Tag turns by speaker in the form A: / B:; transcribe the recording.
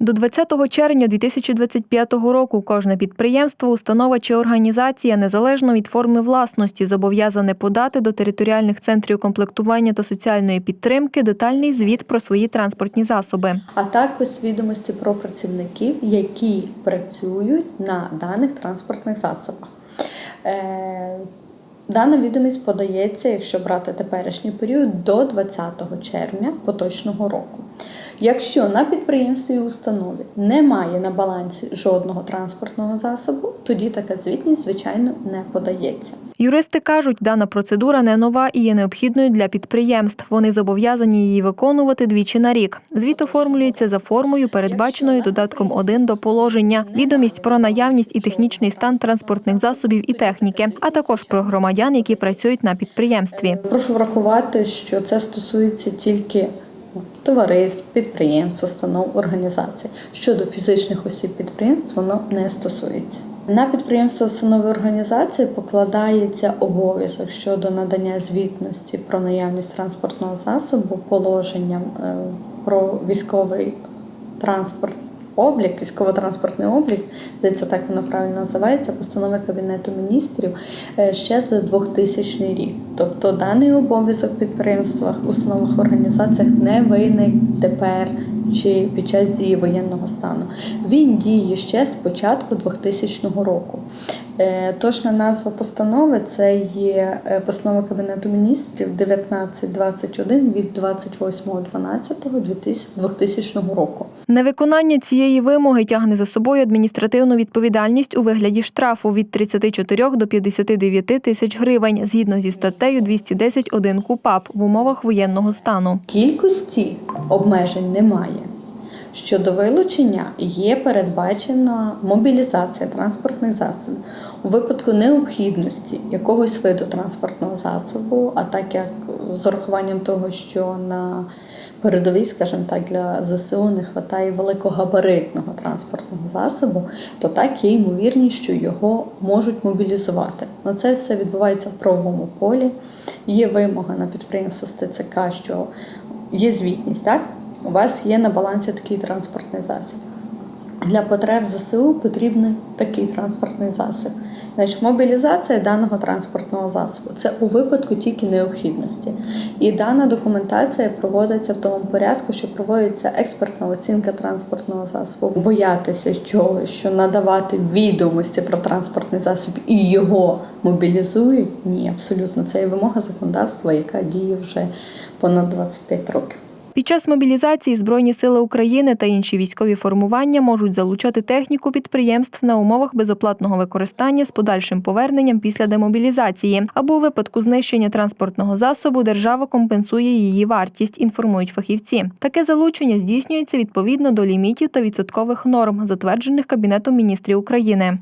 A: До 20 червня 2025 року кожне підприємство, установа чи організація незалежно від форми власності зобов'язане подати до територіальних центрів комплектування та соціальної підтримки детальний звіт про свої транспортні засоби.
B: а також відомості про працівників, які працюють на даних транспортних засобах. Е, Дана відомість подається, якщо брати теперішній період, до 20 червня поточного року. Якщо на підприємстві і установі немає на балансі жодного транспортного засобу, тоді така звітність, звичайно, не подається.
A: Юристи кажуть, дана процедура не нова і є необхідною для підприємств. Вони зобов'язані її виконувати двічі на рік. Звіт оформлюється за формою, передбаченою додатком 1 до положення, відомість про наявність і технічний стан транспортних засобів і техніки, а також про громадян, які працюють на підприємстві.
B: Прошу врахувати, що це стосується тільки товариств, підприємств, установ, організацій. Щодо фізичних осіб підприємств, воно не стосується. На підприємства, установи організації покладається обов'язок щодо надання звітності про наявність транспортного засобу положенням е, про військовий транспорт. Облік, військово-транспортний облік, здається, так воно правильно називається, постанови Кабінету міністрів е, ще за 2000 рік. Тобто даний обов'язок в підприємствах, установах, організаціях не виник тепер чи під час дії воєнного стану. Він діє ще з початку 2000 року. Е, Точна назва постанови це є е, постанова Кабінету міністрів 1921 від 28.12.2000 року.
A: Невиконання цієї вимоги тягне за собою адміністративну відповідальність у вигляді штрафу від 34 до 59 тисяч гривень згідно зі статтею 210.1 КУПАП в умовах воєнного стану.
B: Кількості обмежень немає. Щодо вилучення є передбачена мобілізація транспортних засобів у випадку необхідності якогось виду транспортного засобу, а так як з урахуванням того, що на передовій, скажімо так, для ЗСУ не вистачає великогабаритного транспортного засобу, то так є ймовірність, що його можуть мобілізувати. На це все відбувається в правовому полі. Є вимога на підприємство з ТЦК, що є звітність, так? У вас є на балансі такий транспортний засіб. Для потреб ЗСУ потрібен такий транспортний засіб. Значить, мобілізація даного транспортного засобу це у випадку тільки необхідності. І дана документація проводиться в тому порядку, що проводиться експертна оцінка транспортного засобу. Боятися чогось, що надавати відомості про транспортний засіб і його мобілізують. Ні, абсолютно це є вимога законодавства, яка діє вже понад 25 років.
A: Під час мобілізації Збройні сили України та інші військові формування можуть залучати техніку підприємств на умовах безоплатного використання з подальшим поверненням після демобілізації. Або у випадку знищення транспортного засобу держава компенсує її вартість, інформують фахівці. Таке залучення здійснюється відповідно до лімітів та відсоткових норм, затверджених Кабінетом міністрів України.